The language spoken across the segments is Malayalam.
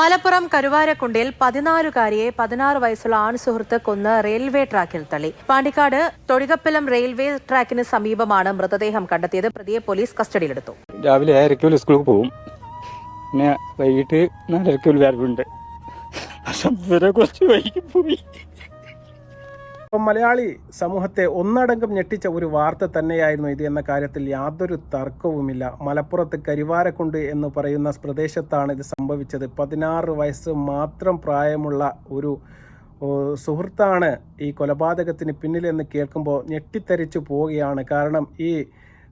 മലപ്പുറം കരുവാരക്കുണ്ടിൽ പതിനാലുകാരിയെ പതിനാറ് വയസ്സുള്ള ആൺസുഹൃത്ത് കൊന്ന് റെയിൽവേ ട്രാക്കിൽ തള്ളി. പാണ്ടിക്കാട് തൊടികപ്പലം റെയിൽവേ ട്രാക്കിന് സമീപമാണ് മൃതദേഹം കണ്ടെത്തിയത്. പ്രതിയെ പോലീസ് കസ്റ്റഡിയിലെടുത്തു. രാവിലെ ഏഴരയ്ക്ക് സ്കൂളിൽ പോകും പിന്നെ വൈകിട്ട് നാലരയ്ക്ക് വരവുണ്ട്. കുറച്ച് വൈകി പോയി. അപ്പം മലയാളി സമൂഹത്തെ ഒന്നടങ്കം ഞെട്ടിച്ച ഒരു വാർത്ത തന്നെയായിരുന്നു ഇത് എന്ന കാര്യത്തിൽ യാതൊരു തർക്കവുമില്ല. മലപ്പുറത്ത് കരിവാരക്കുണ്ട് എന്ന് പറയുന്ന പ്രദേശത്താണ് ഇത് സംഭവിച്ചത്. പതിനാറ് വയസ്സ് മാത്രം പ്രായമുള്ള ഒരു സുഹൃത്താണ് ഈ കൊലപാതകത്തിന് പിന്നിലെന്ന് കേൾക്കുമ്പോൾ ഞെട്ടിത്തരിച്ചു പോവുകയാണ്. കാരണം ഈ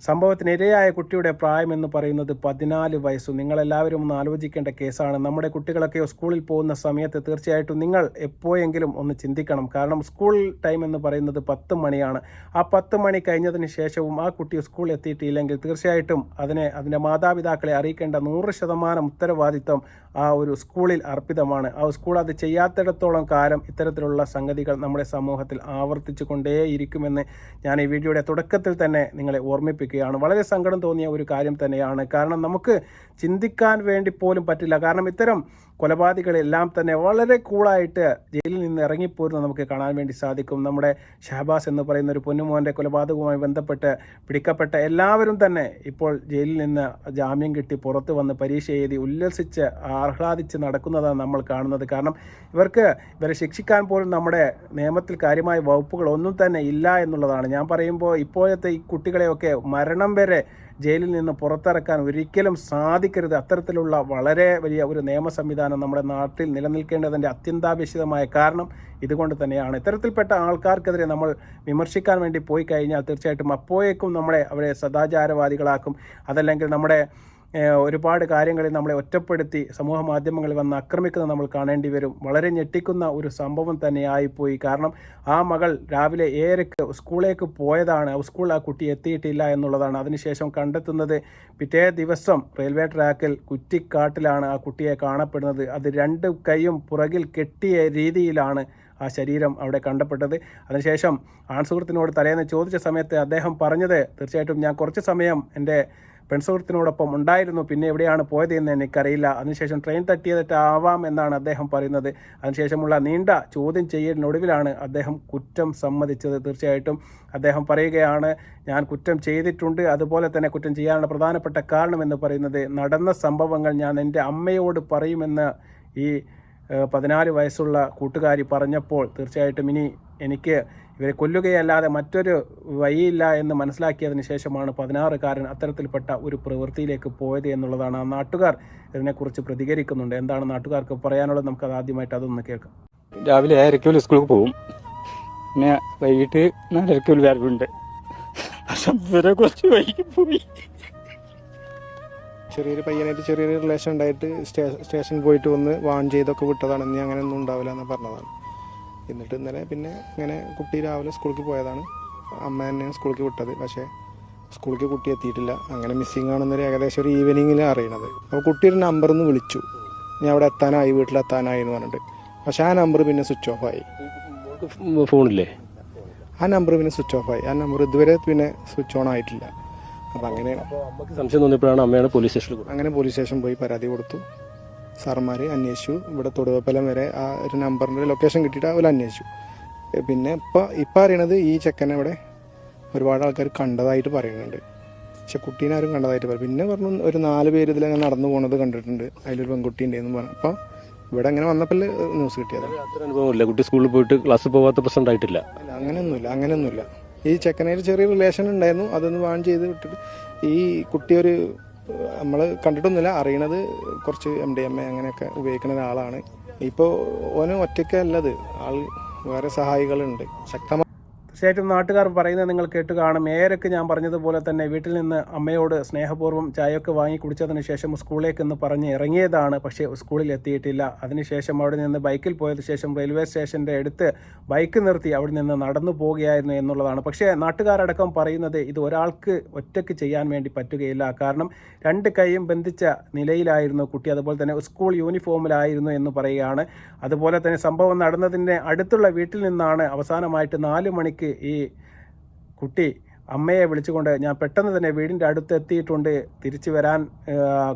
സംഭവത്തിന് ഇരയായ കുട്ടിയുടെ പ്രായം എന്ന് പറയുന്നത് പതിനാല് വയസ്സ് നിങ്ങളെല്ലാവരും ഒന്ന് ആലോചിക്കേണ്ട കേസാണ്. നമ്മുടെ കുട്ടികളൊക്കെ സ്കൂളിൽ പോകുന്ന സമയത്ത് തീർച്ചയായിട്ടും നിങ്ങൾ എപ്പോഴെങ്കിലും ഒന്ന് ചിന്തിക്കണം. കാരണം സ്കൂൾ ടൈം എന്ന് പറയുന്നത് പത്ത് മണിയാണ്. ആ പത്ത് മണി കഴിഞ്ഞതിന് ശേഷവും ആ കുട്ടി സ്കൂളിൽ എത്തിയിട്ടില്ലെങ്കിൽ തീർച്ചയായിട്ടും അതിനെ അതിന്റെ മാതാപിതാക്കളെ അറിയിക്കേണ്ട നൂറ് ശതമാനം ഉത്തരവാദിത്വം ആ ഒരു സ്കൂളിൽ അർപ്പിതമാണ്. ആ സ്കൂൾ അത് ചെയ്യാത്തിടത്തോളം കാലം ഇത്തരത്തിലുള്ള സംഗതികൾ നമ്മുടെ സമൂഹത്തിൽ ആവർത്തിച്ചു കൊണ്ടേയിരിക്കുമെന്ന് ഞാൻ ഈ വീഡിയോയുടെ തുടക്കത്തിൽ തന്നെ നിങ്ങളെ ഓർമ്മിപ്പിക്കുകയാണ് വളരെ സങ്കടം തോന്നിയ ഒരു കാര്യം തന്നെയാണ്. കാരണം നമുക്ക് ചിന്തിക്കാൻ വേണ്ടി പോലും പറ്റില്ല. കാരണം ഇത്തരം കൊലപാതകളെല്ലാം തന്നെ വളരെ കൂളായിട്ട് ജയിലിൽ നിന്ന് ഇറങ്ങിപ്പോരുന്നത് നമുക്ക് കാണാൻ വേണ്ടി സാധിക്കും. നമ്മുടെ ഷഹബാസ് എന്ന് പറയുന്ന ഒരു പൊന്നുമോന്റെ കൊലപാതകവുമായി ബന്ധപ്പെട്ട് പിടിക്കപ്പെട്ട എല്ലാവരും തന്നെ ഇപ്പോൾ ജയിലിൽ നിന്ന് ജാമ്യം കിട്ടി പുറത്ത് വന്ന് പരീക്ഷ എഴുതി ഉല്ലസിച്ച് ആഹ്ലാദിച്ച് നടക്കുന്നതാണ് നമ്മൾ കാണുന്നത്. കാരണം ഇവർക്ക് ഇവരെ ശിക്ഷിക്കാൻ പോലും നമ്മുടെ നിയമത്തിൽ കാര്യമായ വകുപ്പുകൾ ഒന്നും തന്നെ ഇല്ല എന്നുള്ളതാണ്. ഞാൻ പറയുമ്പോൾ ഇപ്പോഴത്തെ ഈ കുട്ടികളെയൊക്കെ മരണം വരെ ജയിലിൽ നിന്ന് പുറത്തിറക്കാൻ ഒരിക്കലും സാധിക്കരുത്. അത്തരത്തിലുള്ള വളരെ വലിയ ഒരു നിയമ സംവിധാനം നമ്മുടെ നാട്ടിൽ നിലനിൽക്കേണ്ടതിന്റെ അത്യന്താപേക്ഷിതമായ കാരണം ഇതുകൊണ്ട് തന്നെയാണ്. ഇത്തരത്തിൽപ്പെട്ട ആൾക്കാർക്കെതിരെ നമ്മൾ വിമർശിക്കാൻ വേണ്ടി പോയി കഴിഞ്ഞാൽ തീർച്ചയായിട്ടും അപ്പോഴേക്കും നമ്മളെ അവരെ സദാചാരവാദികളാക്കും. അതല്ലെങ്കിൽ നമ്മുടെ ഒരുപാട് കാര്യങ്ങളിൽ നമ്മളെ ഒറ്റപ്പെടുത്തി സമൂഹ മാധ്യമങ്ങളിൽ വന്ന് ആക്രമിക്കുന്നത് നമ്മൾ കാണേണ്ടി വരും. വളരെ ഞെട്ടിക്കുന്ന ഒരു സംഭവം തന്നെയായിപ്പോയി കാരണം ആ മകൾ രാവിലെ ഏഴരക്ക് സ്കൂളിലേക്ക് പോയതാണ്. സ്കൂളിൽ ആ കുട്ടി എത്തിയിട്ടില്ല എന്നുള്ളതാണ് അതിനുശേഷം കണ്ടെത്തുന്നത്. പിറ്റേ ദിവസം റെയിൽവേ ട്രാക്കിൽ കുറ്റിക്കാട്ടിലാണ് ആ കുട്ടിയെ കാണപ്പെടുന്നത്. അത് രണ്ട് കൈയും പുറകിൽ കെട്ടിയ രീതിയിലാണ് ആ ശരീരം അവിടെ കണ്ടപ്പെട്ടത്. അതിനുശേഷം ആൺസുഹൃത്തിനോട് തലേന്ന് ചോദിച്ച സമയത്ത് അദ്ദേഹം പറഞ്ഞത് തീർച്ചയായിട്ടും ഞാൻ കുറച്ച് സമയം എന്റെ പെൺസുഹൃത്തിനോടൊപ്പം ഉണ്ടായിരുന്നു. പിന്നെ എവിടെയാണ് പോയത് എന്ന് എനിക്കറിയില്ല. അതിനുശേഷം ട്രെയിൻ തട്ടിയതെറ്റാവാം എന്നാണ് അദ്ദേഹം പറയുന്നത്. അതിനുശേഷമുള്ള നീണ്ട ചോദ്യം ചെയ്യലിനൊടുവിലാണ് അദ്ദേഹം കുറ്റം സമ്മതിച്ചത്. തീർച്ചയായിട്ടും അദ്ദേഹം പറയുകയാണ് ഞാൻ കുറ്റം ചെയ്തിട്ടുണ്ട്. അതുപോലെ തന്നെ കുറ്റം ചെയ്യാനുള്ള പ്രധാനപ്പെട്ട കാരണമെന്ന് പറയുന്നത് നടന്ന സംഭവങ്ങൾ ഞാൻ എന്റെ അമ്മയോട് പറയുമെന്ന് ഈ പതിനാല് വയസ്സുള്ള കൂട്ടുകാരി പറഞ്ഞപ്പോൾ തീർച്ചയായിട്ടും ഇനി എനിക്ക് ഇവരെ കൊല്ലുകയല്ലാതെ മറ്റൊരു വഴിയില്ല എന്ന് മനസ്സിലാക്കിയതിന് ശേഷമാണ് പതിനാറുകാരൻ അത്തരത്തിൽപ്പെട്ട ഒരു പ്രവൃത്തിയിലേക്ക് പോയത് എന്നുള്ളതാണ് ആ നാട്ടുകാർ ഇതിനെക്കുറിച്ച് പ്രതികരിക്കുന്നുണ്ട്. എന്താണ് നാട്ടുകാർക്ക് പറയാനുള്ളത്? നമുക്ക് നമുക്കത് ആദ്യമായിട്ട് അതൊന്ന് കേൾക്കാം. രാവിലെ ഏഴരയ്ക്ക് സ്കൂളിൽ പോകും പിന്നെ വൈകിട്ട് നാലരയ്ക്ക് വരവുണ്ട് ഇവരെ കുറച്ച് വൈകി പോയി. ചെറിയൊരു പയ്യനായിട്ട് ചെറിയൊരു റിലേഷൻ ഉണ്ടായിട്ട് സ്റ്റേഷൻ സ്റ്റേഷനിൽ പോയിട്ട് വന്ന് വാൺ ചെയ്തൊക്കെ വിട്ടതാണ്. ഇനി അങ്ങനെ ഒന്നും ഉണ്ടാവില്ല എന്ന് പറഞ്ഞതാണ്. എന്നിട്ട് ഇന്നലെ പിന്നെ ഇങ്ങനെ കുട്ടി രാവിലെ സ്കൂളിൽ പോയതാണ്. അമ്മ തന്നെയാണ് സ്കൂളിൽ വിട്ടത്. പക്ഷേ സ്കൂളിൽ കുട്ടി എത്തിയിട്ടില്ല. അങ്ങനെ മിസ്സിങ് ആണെന്നൊരു ഏകദേശം ഒരു ഈവനിങ്ങിൽ അറിയണത്. അപ്പോൾ കുട്ടി ഒരു നമ്പറിൽ നിന്ന് വിളിച്ചു. ഞാൻ അവിടെ എത്താനായി വീട്ടിലെത്താനായി എന്ന് പറഞ്ഞിട്ട്. പക്ഷേ ആ നമ്പർ പിന്നെ സ്വിച്ച് ഓഫ് ആയി. ഫോണില്ലേ? ആ നമ്പർ പിന്നെ സ്വിച്ച് ഓഫ് ആയി. ആ നമ്പർ ഇതുവരെ പിന്നെ സ്വിച്ച് ഓൺ ആയിട്ടില്ല. അപ്പോൾ അങ്ങനെ സംശയം തോന്നിയപ്പോഴാണ് അമ്മയാണ് പോലീസ് സ്റ്റേഷനിൽ അങ്ങനെ പോലീസ് സ്റ്റേഷൻ പോയി പരാതി കൊടുത്തു. സാറന്മാർ അന്വേഷിച്ചു. ഇവിടെ തൊടുവപ്പലം വരെ ആ ഒരു നമ്പറിന്റെ ലൊക്കേഷൻ കിട്ടിയിട്ട് അവർ അന്വേഷിച്ചു. പിന്നെ ഇപ്പോൾ ഇപ്പം അറിയണത് ഈ ചെക്കനെ ഇവിടെ ഒരുപാട് ആൾക്കാർ കണ്ടതായിട്ട് പറയുന്നുണ്ട്. പക്ഷെ കുട്ടീനെ ആരും കണ്ടതായിട്ട് പറയും പിന്നെ പറഞ്ഞു ഒരു നാല് പേര് ഇതിലങ്ങനെ നടന്നു പോകുന്നത് കണ്ടിട്ടുണ്ട്. അതിലൊരു പെൺകുട്ടി ഉണ്ടെന്ന് പറഞ്ഞു. അപ്പോൾ ഇവിടെ അങ്ങനെ വന്നപ്പോൾ ന്യൂസ് കിട്ടിയത്? അത്ര അനുഭവമില്ല കുട്ടി സ്കൂളിൽ പോയിട്ട് ക്ലാസ്സിൽ പോകാത്ത പ്രശ്നം ഉണ്ടായിട്ടില്ല. അല്ല അങ്ങനെയൊന്നുമില്ല അങ്ങനെയൊന്നുമില്ല. ഈ ചെക്കനയിൽ ചെറിയ റിലേഷൻ ഉണ്ടായിരുന്നു. അതൊന്ന് വാൺ ചെയ്ത് വിട്ടിട്ട് ഈ കുട്ടി ഒരു നമ്മൾ കണ്ടിട്ടൊന്നുമില്ല. അറിയണത് കുറച്ച് എം ഡി എം എ അങ്ങനെയൊക്കെ ഉപയോഗിക്കുന്ന ഒരാളാണ്. ഇപ്പോൾ ഓന് ഒറ്റയ്ക്കല്ലത്. ആൾ വേറെ സഹായികളുണ്ട്. ശക്തമായ തീർച്ചയായിട്ടും നാട്ടുകാർ പറയുന്നത് നിങ്ങൾ കേട്ട് കാണും. ഏരൊക്കെ ഞാൻ പറഞ്ഞതുപോലെ തന്നെ വീട്ടിൽ നിന്ന് അമ്മയോട് സ്നേഹപൂർവം ചായയൊക്കെ വാങ്ങി കുടിച്ചതിന് ശേഷം സ്കൂളിലേക്ക് എന്ന് പറഞ്ഞ് ഇറങ്ങിയതാണ്. പക്ഷേ സ്കൂളിൽ എത്തിയിട്ടില്ല. അതിനുശേഷം അവിടെ നിന്ന് ബൈക്കിൽ പോയതിനു ശേഷം റെയിൽവേ സ്റ്റേഷന്റെ അടുത്ത് ബൈക്ക് നിർത്തി അവിടെ നിന്ന് നടന്നു പോവുകയായിരുന്നു എന്നുള്ളതാണ്. പക്ഷേ നാട്ടുകാരടക്കം പറയുന്നത് ഇത് ഒരാൾക്ക് ഒറ്റയ്ക്ക് ചെയ്യാൻ വേണ്ടി പറ്റുകയില്ല. കാരണം രണ്ട് കൈയും ബന്ധിച്ച നിലയിലായിരുന്നു കുട്ടി. അതുപോലെ തന്നെ സ്കൂൾ യൂണിഫോമിലായിരുന്നു എന്ന് പറയുകയാണ്. അതുപോലെ തന്നെ സംഭവം നടന്നതിന്റെ അടുത്തുള്ള വീട്ടിൽ നിന്നാണ് അവസാനമായിട്ട് നാല് മണിക്ക് ഈ കുട്ടി അമ്മയെ വിളിച്ചുകൊണ്ട് ഞാൻ പെട്ടെന്ന് തന്നെ വീടിന്റെ അടുത്ത് എത്തിയിട്ടുണ്ട്. തിരിച്ചു വരാൻ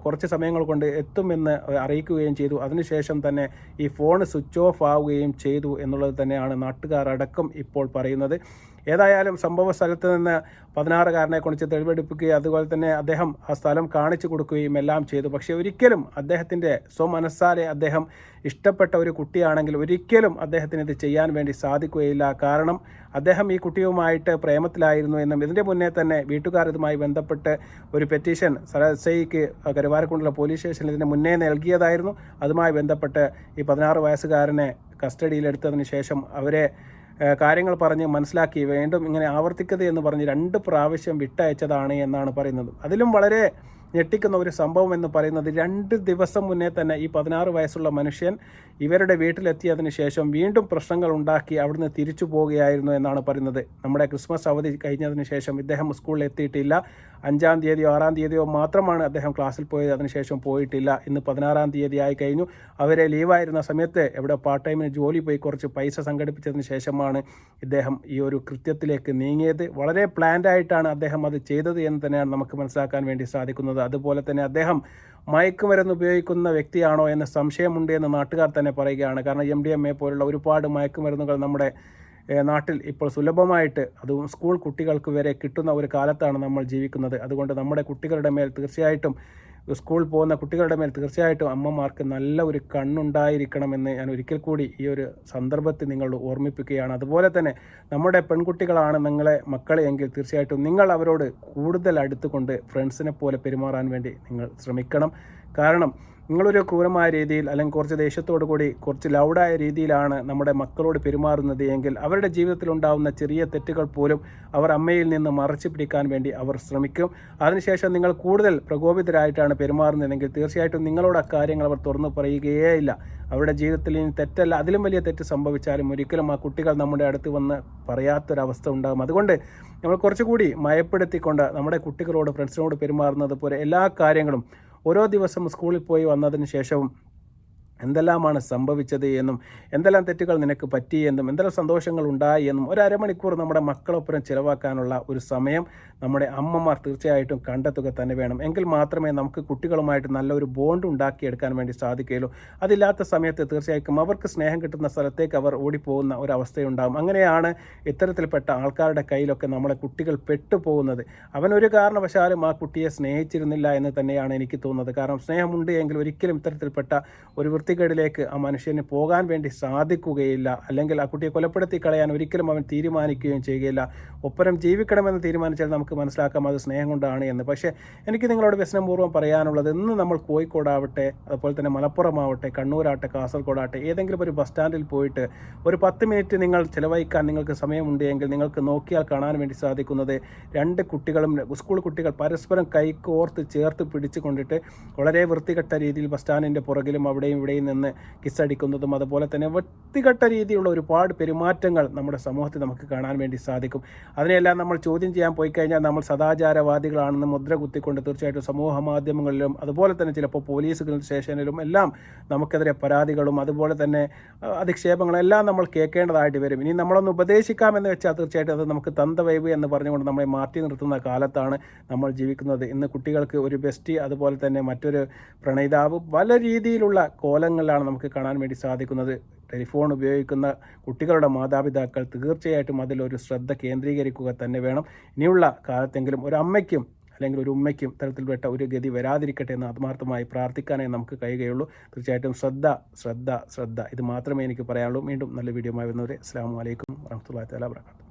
കുറച്ച് സമയങ്ങൾ കൊണ്ട് എത്തുമെന്ന് അറിയിക്കുകയും ചെയ്തു. അതിനുശേഷം തന്നെ ഈ ഫോൺ സ്വിച്ച് ഓഫ് ആവുകയും ചെയ്തു എന്നുള്ളത് തന്നെയാണ് നാട്ടുകാരടക്കം ഇപ്പോൾ പറയുന്നത്. ഏതായാലും സംഭവ സ്ഥലത്ത് നിന്ന് പതിനാറുകാരനെ കുറിച്ച് തെളിവെടുപ്പിക്കുകയും അതുപോലെ തന്നെ അദ്ദേഹം ആ സ്ഥലം കാണിച്ചു കൊടുക്കുകയും എല്ലാം ചെയ്തു. പക്ഷേ ഒരിക്കലും അദ്ദേഹത്തിന്റെ സ്വമനസ്സാലെ അദ്ദേഹം ഇഷ്ടപ്പെട്ട ഒരു കുട്ടിയാണെങ്കിൽ ഒരിക്കലും അദ്ദേഹത്തിന് ഇത് ചെയ്യാൻ വേണ്ടി സാധിക്കുകയില്ല. കാരണം അദ്ദേഹം ഈ കുട്ടിയുമായിട്ട് പ്രേമത്തിലായിരുന്നു എന്നും ഇതിന്റെ മുന്നേ തന്നെ വീട്ടുകാർ ഇതുമായി ബന്ധപ്പെട്ട് ഒരു പെറ്റീഷൻ സരസൈക്ക് കരുവാരക്കുണ്ടുള്ള പോലീസ് സ്റ്റേഷനിൽ ഇതിന് മുന്നേ നൽകിയതായിരുന്നു. അതുമായി ബന്ധപ്പെട്ട് ഈ പതിനാറ് വയസ്സുകാരനെ കസ്റ്റഡിയിലെടുത്തതിന് ശേഷം അവരെ കാര്യങ്ങൾ പറഞ്ഞ് മനസ്സിലാക്കി വീണ്ടും ഇങ്ങനെ ആവർത്തിക്കത് എന്ന് പറഞ്ഞ് രണ്ട് പ്രാവശ്യം വിട്ടയച്ചതാണ് എന്നാണ് പറയുന്നത്. അതിലും വളരെ ഞെട്ടിക്കുന്ന ഒരു സംഭവം എന്ന് പറയുന്നത് രണ്ട് ദിവസം മുന്നേ തന്നെ ഈ പതിനാറ് വയസ്സുള്ള മനുഷ്യൻ ഇവരുടെ വീട്ടിലെത്തിയതിന് ശേഷം വീണ്ടും പ്രശ്നങ്ങൾ ഉണ്ടാക്കി അവിടുന്ന് തിരിച്ചു പോവുകയായിരുന്നു എന്നാണ് പറയുന്നത്. നമ്മുടെ ക്രിസ്മസ് അവധി കഴിഞ്ഞതിന് ശേഷം ഇദ്ദേഹം സ്കൂളിൽ എത്തിയിട്ടില്ല. അഞ്ചാം തീയതിയോ ആറാം തീയതിയോ മാത്രമാണ് അദ്ദേഹം ക്ലാസ്സിൽ പോയത്. അതിനുശേഷം പോയിട്ടില്ല. ഇന്ന് പതിനാറാം തീയതി ആയി കഴിഞ്ഞു. അവരെ ലീവായിരുന്ന സമയത്ത് എവിടെ പാർട്ട് ടൈമിന് ജോലി പോയി കുറച്ച് പൈസ സംഘടിപ്പിച്ചതിന് ശേഷമാണ് ഇദ്ദേഹം ഈ ഒരു കൃത്യത്തിലേക്ക് നീങ്ങിയത്. വളരെ പ്ലാൻഡായിട്ടാണ് അദ്ദേഹം അത് ചെയ്തത് എന്ന് തന്നെയാണ് നമുക്ക് മനസ്സിലാക്കാൻ വേണ്ടി സാധിക്കുന്നത്. അതുപോലെ തന്നെ അദ്ദേഹം മയക്കുമരുന്ന് ഉപയോഗിക്കുന്ന വ്യക്തിയാണോ എന്ന് സംശയമുണ്ട് എന്ന് നാട്ടുകാർ തന്നെ പറയുകയാണ്. കാരണം എം ഡി എം എ പോലുള്ള ഒരുപാട് മയക്കുമരുന്നുകൾ നമ്മുടെ നാട്ടിൽ ഇപ്പോൾ സുലഭമായിട്ട് അതും സ്കൂൾ കുട്ടികൾക്ക് വരെ കിട്ടുന്ന ഒരു കാലത്താണ് നമ്മൾ ജീവിക്കുന്നത്. അതുകൊണ്ട് നമ്മുടെ കുട്ടികളുടെ മേൽ തീർച്ചയായിട്ടും സ്കൂൾ പോകുന്ന കുട്ടികളുടെ മേൽ തീർച്ചയായിട്ടും അമ്മമാർക്ക് നല്ല ഒരു കണ്ണുണ്ടായിരിക്കണമെന്ന് ഞാൻ ഒരിക്കൽ കൂടി ഈ ഒരു സന്ദർഭത്തിൽ നിങ്ങളോട് ഓർമ്മിപ്പിക്കുകയാണ്. അതുപോലെ തന്നെ നമ്മുടെ പെൺകുട്ടികളാണ് നിങ്ങളെ മക്കളെ എങ്കിൽ തീർച്ചയായിട്ടും നിങ്ങൾ അവരോട് കൂടുതൽ അടുത്തുകൊണ്ട് ഫ്രണ്ട്സിനെ പോലെ പെരുമാറാൻ വേണ്ടി നിങ്ങൾ ശ്രമിക്കണം. കാരണം നിങ്ങളൊരു ക്രൂരമായ രീതിയിൽ അല്ലെങ്കിൽ കുറച്ച് ദേഷ്യത്തോടു കൂടി കുറച്ച് ലൗഡായ രീതിയിലാണ് നമ്മുടെ മക്കളോട് പെരുമാറുന്നത് എങ്കിൽ അവരുടെ ജീവിതത്തിൽ ഉണ്ടാകുന്ന ചെറിയ തെറ്റുകൾ പോലും അവർ അമ്മയിൽ നിന്ന് മറച്ചു പിടിക്കാൻ വേണ്ടി അവർ ശ്രമിക്കും. അതിനുശേഷം നിങ്ങൾ കൂടുതൽ പ്രകോപിതരായിട്ടാണ് പെരുമാറുന്നതെങ്കിൽ തീർച്ചയായിട്ടും നിങ്ങളോട് അക്കാര്യങ്ങൾ അവർ തുറന്നു പറയുകയേ ഇല്ല അവരുടെ ജീവിതത്തിൽ ഇനി തെറ്റല്ല അതിലും വലിയ തെറ്റ് സംഭവിച്ചാലും ഒരിക്കലും ആ കുട്ടികൾ നമ്മുടെ അടുത്ത് വന്ന് പറയാത്തൊരവസ്ഥ ഉണ്ടാകും. അതുകൊണ്ട് നമ്മൾ കുറച്ചുകൂടി മയപ്പെടുത്തിക്കൊണ്ട് നമ്മുടെ കുട്ടികളോട് ഫ്രണ്ട്സിനോട് പെരുമാറുന്നത് പോലെ എല്ലാ കാര്യങ്ങളും ഓരോ ദിവസം സ്കൂളിൽ പോയി വന്നതിന് ശേഷവും എന്തെല്ലാമാണ് സംഭവിച്ചത് എന്നും എന്തെല്ലാം തെറ്റുകൾ നിനക്ക് പറ്റി എന്നും എന്തെല്ലാം സന്തോഷങ്ങൾ ഉണ്ടായി എന്നും ഒരു അരമണിക്കൂർ നമ്മുടെ മക്കളൊപ്പരം ചിലവാക്കാനുള്ള ഒരു സമയം നമ്മുടെ അമ്മമാർ തീർച്ചയായിട്ടും കണ്ടെത്തുക തന്നെ വേണം. എങ്കിൽ മാത്രമേ നമുക്ക് കുട്ടികളുമായിട്ട് നല്ലൊരു ബോണ്ട് ഉണ്ടാക്കിയെടുക്കാൻ വേണ്ടി സാധിക്കുകയുള്ളൂ. അതില്ലാത്ത സമയത്ത് തീർച്ചയായിട്ടും അവർക്ക് സ്നേഹം കിട്ടുന്ന സ്ഥലത്തേക്ക് അവർ ഓടിപ്പോകുന്ന ഒരു അവസ്ഥയുണ്ടാകും അങ്ങനെയാണ് ഇത്തരത്തിൽപ്പെട്ട ആൾക്കാരുടെ കയ്യിലൊക്കെ നമ്മുടെ കുട്ടികൾ പെട്ടുപോകുന്നത്. അവൻ ഒരു കാരണവശാലും ആ കുട്ടിയെ സ്നേഹിച്ചിരുന്നില്ല എന്ന് തന്നെയാണ് എനിക്ക് തോന്നുന്നത്. കാരണം സ്നേഹമുണ്ട് എങ്കിൽ ഒരിക്കലും ഇത്തരത്തിൽപ്പെട്ട ഒരു വൃത്തികേടിലേക്ക് ആ മനുഷ്യന് പോകാൻ വേണ്ടി സാധിക്കുകയില്ല. അല്ലെങ്കിൽ ആ കുട്ടിയെ കൊലപ്പെടുത്തി കളയാൻ ഒരിക്കലും അവൻ തീരുമാനിക്കുകയും ചെയ്യുകയില്ല. ഒപ്പരം ജീവിക്കണമെന്ന് തീരുമാനിച്ചാൽ നമുക്ക് മനസ്സിലാക്കാം അത് സ്നേഹം കൊണ്ടാണ് എന്ന്. പക്ഷേ എനിക്ക് നിങ്ങളോട് വ്യസനപൂർവം പറയാനുള്ളത് ഇന്ന് നമ്മൾ കോഴിക്കോടാവട്ടെ അതുപോലെ തന്നെ മലപ്പുറമാവട്ടെ കണ്ണൂരാവട്ടെ കാസർഗോഡാവട്ടെ ഏതെങ്കിലും ഒരു ബസ് സ്റ്റാൻഡിൽ പോയിട്ട് ഒരു പത്ത് മിനിറ്റ് നിങ്ങൾ ചിലവഴിക്കാൻ നിങ്ങൾക്ക് സമയമുണ്ടെങ്കിൽ നിങ്ങൾക്ക് നോക്കിയാൽ കാണാൻ വേണ്ടി സാധിക്കുന്നത് രണ്ട് കുട്ടികളും സ്കൂൾ കുട്ടികൾ പരസ്പരം കൈക്കോർത്ത് ചേർത്ത് പിടിച്ചു വളരെ വൃത്തികെട്ട രീതിയിൽ ബസ് സ്റ്റാൻഡിന്റെ പുറകിലും അവിടെയും ഇവിടെയും നിന്ന് കിസ്സടിക്കുന്നതും അതുപോലെ തന്നെ വൃത്തികെട്ട രീതിയിലുള്ള ഒരുപാട് പെരുമാറ്റങ്ങൾ നമ്മുടെ സമൂഹത്തിൽ നമുക്ക് കാണാൻ വേണ്ടി സാധിക്കും. അതിനെല്ലാം നമ്മൾ ചോദ്യം ചെയ്യാൻ പോയി കഴിഞ്ഞാൽ നമ്മൾ സദാചാരവാദികളാണെന്ന് മുദ്ര കുത്തിക്കൊണ്ട് തീർച്ചയായിട്ടും സമൂഹ മാധ്യമങ്ങളിലും അതുപോലെ തന്നെ ചിലപ്പോൾ പോലീസ് സ്റ്റേഷനിലും എല്ലാം നമുക്കെതിരെ പരാതികളും അതുപോലെ തന്നെ അധിക്ഷേപങ്ങളെല്ലാം നമ്മൾ കേൾക്കേണ്ടതായിട്ട് വരും. ഇനി നമ്മളൊന്ന് ഉപദേശിക്കാമെന്ന് വെച്ചാൽ തീർച്ചയായിട്ടും അത് നമുക്ക് തന്തവൈവ് എന്ന് പറഞ്ഞുകൊണ്ട് നമ്മളെ മാറ്റി നിർത്തുന്ന കാലത്താണ് നമ്മൾ ജീവിക്കുന്നത്. ഇന്ന് കുട്ടികൾക്ക് ഒരു ബെസ്റ്റി അതുപോലെ തന്നെ മറ്റൊരു പ്രണയിതാവ് പല രീതിയിലുള്ള കോലങ്ങളിലാണ് നമുക്ക് കാണാൻ വേണ്ടി സാധിക്കുന്നത്. ടെലിഫോൺ ഉപയോഗിക്കുന്ന കുട്ടികളുടെ മാതാപിതാക്കൾ തീർച്ചയായിട്ടും അതിലൊരു ശ്രദ്ധ കേന്ദ്രീകരിക്കുക തന്നെ വേണം. ഇനിയുള്ള കാലത്തെങ്കിലും ഒരു അമ്മയ്ക്കും അല്ലെങ്കിൽ ഒരു ഉമ്മയ്ക്കും തരത്തിൽപ്പെട്ട ഒരു ഗതി വരാതിരിക്കട്ടെ എന്ന് ആത്മാർത്ഥമായി പ്രാർത്ഥിക്കാനേ നമുക്ക് കഴിയുകയുള്ളൂ. തീർച്ചയായിട്ടും ശ്രദ്ധ ശ്രദ്ധ ശ്രദ്ധ. ഇത് മാത്രമേ എനിക്ക് പറയാനുള്ളൂ. വീണ്ടും നല്ല വീഡിയോ വരുന്നവരെ അസ്സാം വലൈക്കും വറഹമുല്ലാ തലാ വർക്കാത്തു